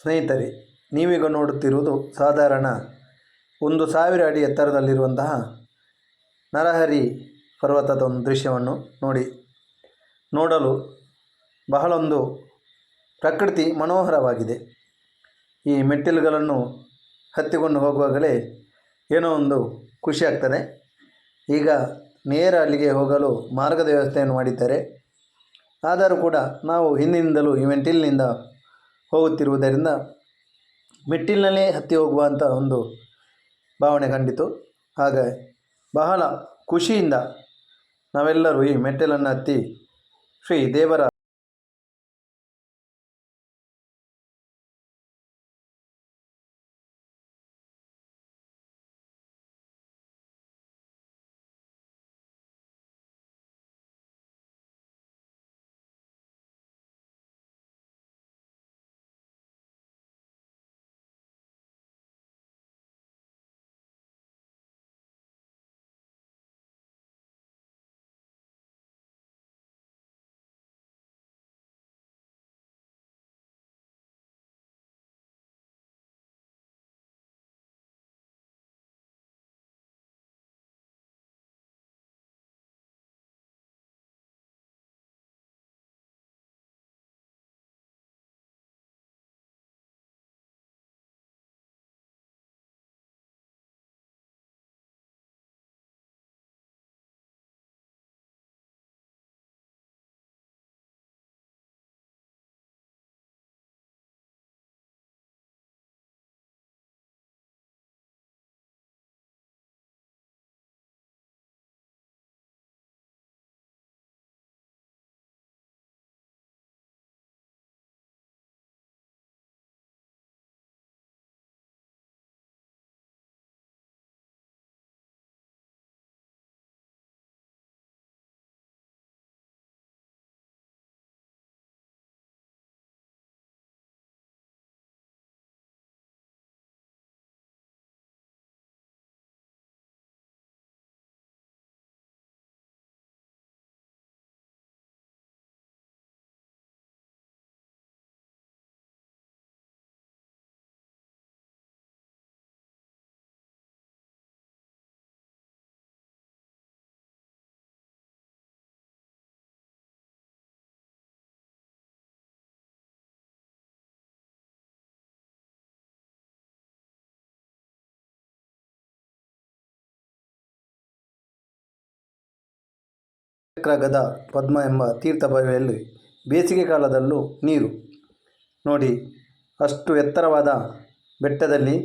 ಸ್ನೇಹಿತರೆ, ನೀವೀಗ ನೋಡುತ್ತಿರುವುದು ಸಾಧಾರಣ ಒಂದು ಸಾವಿರ ಅಡಿ ಎತ್ತರದಲ್ಲಿರುವಂತಹ ನರಹರಿ ಪರ್ವತದ ಒಂದು ದೃಶ್ಯವನ್ನು ನೋಡಿ. ನೋಡಲು ಬಹಳೊಂದು ಪ್ರಕೃತಿ ಮನೋಹರವಾಗಿದೆ. ಈ ಮೆಟ್ಟಿಲುಗಳನ್ನು ಹತ್ತಿಕೊಂಡು ಹೋಗುವಾಗಲೇ ಏನೋ ಒಂದು ಖುಷಿ ಆಗ್ತದೆ. ಈಗ ನೇರ ಅಲ್ಲಿಗೆ ಹೋಗಲು ಮಾರ್ಗದ ವ್ಯವಸ್ಥೆಯನ್ನು ಮಾಡಿದ್ದಾರೆ. ಆದರೂ ಕೂಡ ನಾವು ಹಿಂದಿನಿಂದಲೂ ಈ ಮೆಟ್ಟಿಲಿನಿಂದ ಹೋಗುತ್ತಿರುವುದರಿಂದ ಮೆಟ್ಟಿಲಿನಲ್ಲೇ ಹತ್ತಿ ಹೋಗುವಂಥ ಒಂದು ಭಾವನೆ ಕಂಡಿತು. ಹಾಗೆ ಬಹಳ ಖುಷಿಯಿಂದ ನಾವೆಲ್ಲರೂ ಈ ಮೆಟ್ಟಿಲನ್ನು ಹತ್ತಿ ಶ್ರೀ ದೇವರ ಚಕ್ರಗದ ಪದ್ಮ ಎಂಬ ತೀರ್ಥಭಾವಿಯಲ್ಲಿ ಬೇಸಿಗೆ ಕಾಲದಲ್ಲೂ ನೀರು. ನೋಡಿ, ಅಷ್ಟು ಎತ್ತರವಾದ ಬೆಟ್ಟದಲ್ಲಿ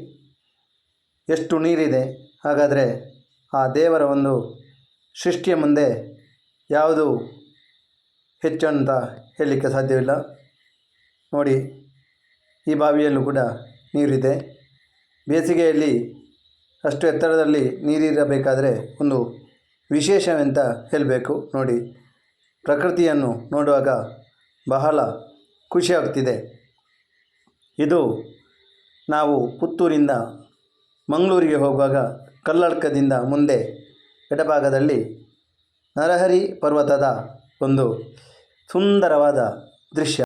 ಎಷ್ಟು ನೀರಿದೆ. ಹಾಗಾದರೆ ಆ ದೇವರ ಒಂದು ಸೃಷ್ಟಿಯ ಮುಂದೆ ಯಾವುದು ಹೆಚ್ಚು ಅಂತ ಹೇಳಲಿಕ್ಕೆ ಸಾಧ್ಯವಿಲ್ಲ. ನೋಡಿ, ಈ ಬಾವಿಯಲ್ಲೂ ಕೂಡ ನೀರಿದೆ. ಬೇಸಿಗೆಯಲ್ಲಿ ಅಷ್ಟು ಎತ್ತರದಲ್ಲಿ ನೀರಿರಬೇಕಾದರೆ ಒಂದು ವಿಶೇಷವೆಂತ ಹೇಳಬೇಕು ನೋಡಿ. ಪ್ರಕೃತಿಯನ್ನು ನೋಡುವಾಗ ಬಹಳ ಖುಷಿಯಾಗ್ತಿದೆ. ಇದು ನಾವು ಪುತ್ತೂರಿಂದ ಮಂಗಳೂರಿಗೆ ಹೋಗುವಾಗ ಕಲ್ಲಡ್ಕದಿಂದ ಮುಂದೆ ಎಡಭಾಗದಲ್ಲಿ ನರಹರಿ ಪರ್ವತದ ಒಂದು ಸುಂದರವಾದ ದೃಶ್ಯ.